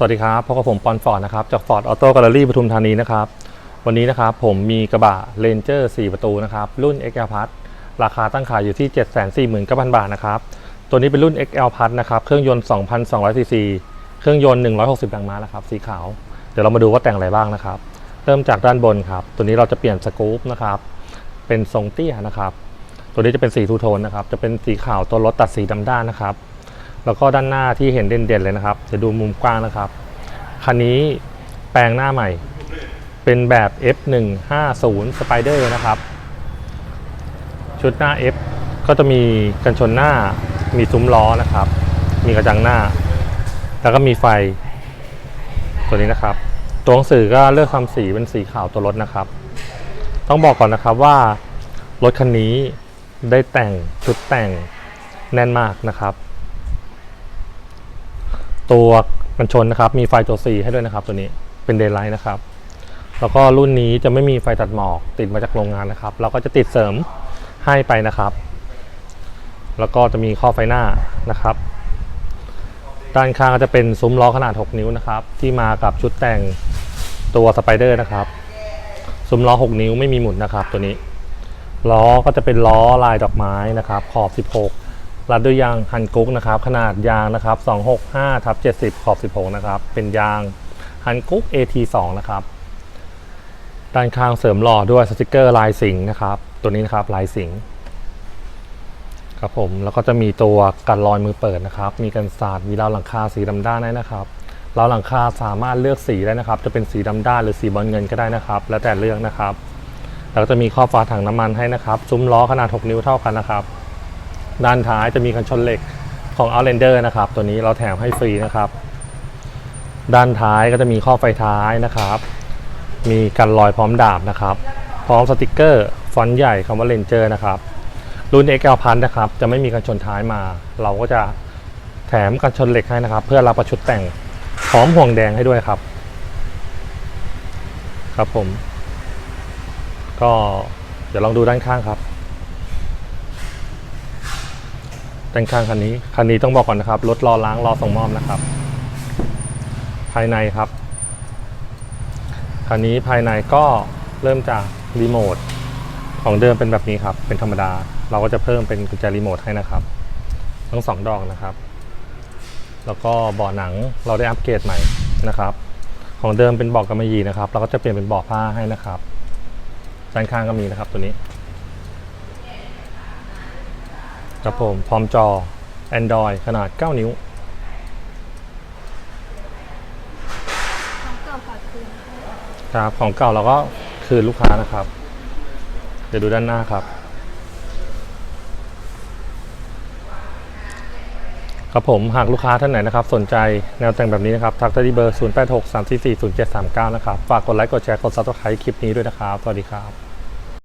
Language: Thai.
สวัสดีครับพบกับผมปอนฟอร์ดนะครับจากฟอร์ดออโต้แกลเลอรี่ปทุมธานีนะครับ วันนี้นะครับผมมีกระบะเ Ranger 4ประตูนะครับ รุ่น XL Plus ราคาตั้งขายอยู่ที่ 749,000 บาทนะครับ ตัวนี้เป็นรุ่น XL Plus นะครับ เครื่องยนต์ 2,200ซีซีเครื่องยนต์ 160แรงม้านะครับ สีขาว เดี๋ยวเรามาดูว่าแต่งอะไรบ้างนะครับ เริ่มจากด้านบนครับ ตัวนี้เราจะเปลี่ยนสกู๊ปนะครับเป็นทรงเตี้ยนะครับ ตัวนี้จะเป็นสีทูโทนนะครับจะเป็นสีขาวตัวรถตัดสีดำด้านนะครับ แล้วก็ด้านหน้าที่เห็นเด่นๆเลยนะครับ จะดูมุมกว้างนะครับคันนี้แปลงหน้าใหม่ เป็นแบบ F150 Spider นะครับ ชุดหน้า F ก็จะมีกันชนหน้ามีซุ้มล้อนะครับ มีกระจังหน้า แล้วก็มีไฟตัวนี้นะครับ ตัวหนังสือก็เลือกทำสีเป็นสีขาวตัวรถนะครับ ต้องบอกก่อนนะครับว่ารถคันนี้ได้แต่งชุดแต่งแน่นมากนะครับ ตัวกันชนนะครับ มีไฟตัว C ให้ด้วยนะครับ ตัวนี้เป็นเดย์ไลท์นะครับ แล้วก็รุ่นนี้จะไม่มีไฟตัดหมอกติดมาจากโรงงานนะครับ เราก็จะติดเสริมให้ไปนะครับ แล้วก็จะมีข้อไฟหน้านะครับ ด้านข้างก็จะเป็นซุ้มล้อขนาด 6 นิ้วนะครับ ที่มากับชุดแต่งตัวสไปเดอร์นะครับ ซุ้มล้อ 6 นิ้วไม่มีหมุนนะครับ ตัวนี้ ล้อก็จะเป็นล้อลายดอกไม้นะครับ ขอบ 16 รัดด้วยยางฮันกุ๊กนะครับ ขนาดยางนะครับ 265ทับ70 ขอบ 16 นะครับ เป็นยางฮันกุ๊ก AT2 นะครับ ด้านข้างเสริมหล่อด้วยสติกเกอร์ลายสิงนะครับ ตัวนี้นะครับลายสิงครับผม แล้วก็จะมีตัวกันรอยมือเปิดนะครับ มีกันสาดมีราวหลังคาสีดำด้านได้นะครับราวหลังคาสามารถเลือกสีได้นะครับ จะเป็นสีดำด้านหรือสีบอลเงินก็ได้นะครับ แล้วแต่เลือกนะครับ แล้วก็จะมีข้อบฝาถังน้ำมันให้นะครับ ซุ้มล้อขนาด 6 นิ้วเท่ากันนะครับ ด้านท้ายจะมีกันชนเหล็กของ Outlander นะครับ ตัวนี้เราแถมให้ฟรีนะครับ ด้านท้ายก็จะมีข้อไฟท้ายนะครับ มีกันรอยพร้อมดาบนะครับ พร้อมสติกเกอร์ฟอนต์ใหญ่คำว่า Ranger นะครับ รุ่น XL พันนะครับ จะไม่มีกันชนท้ายมา เราก็จะแถมกันชนเหล็กให้นะครับ เพื่อรับประชุดแต่งพร้อมห่วงแดงให้ด้วยครับ ครับผม ก็เดี๋ยวลองดูด้านข้างครับ ด้านข้างคันนี้ คันนี้ต้องบอกก่อนนะครับ รถรอล้างรอส่งมอบนะครับ ภายในครับ คันนี้ภายในก็เริ่มจากรีโมทของเดิมเป็นแบบนี้ครับ เป็นธรรมดา เราก็จะเพิ่มเป็นกุญแจรีโมทให้นะครับ ทั้งสองดอกนะครับ แล้วก็เบาะหนังเราได้อัปเกรดใหม่นะครับ ของเดิมเป็นเบาะกำมะหยี่นะครับ เราก็จะเปลี่ยนเป็นเบาะผ้าให้นะครับด้านข้างก็มีนะครับตัวนี้ ครับผม พร้อมจอ Android ขนาด 9 นิ้ว ของเก่าฝากคืนนะคะครับ ของเก่าเราก็คืนลูกค้านะครับ เดี๋ยวดูด้านหน้าครับ ครับผมหากลูกค้าท่านไหนนะครับ สนใจแนวแต่งแบบนี้นะครับ ทักได้ที่เบอร์ 0863440739 นะครับ ฝากกดไลค์ กดแชร์ กดซับสไครต์คลิปนี้ด้วยนะครับ สวัสดีครับ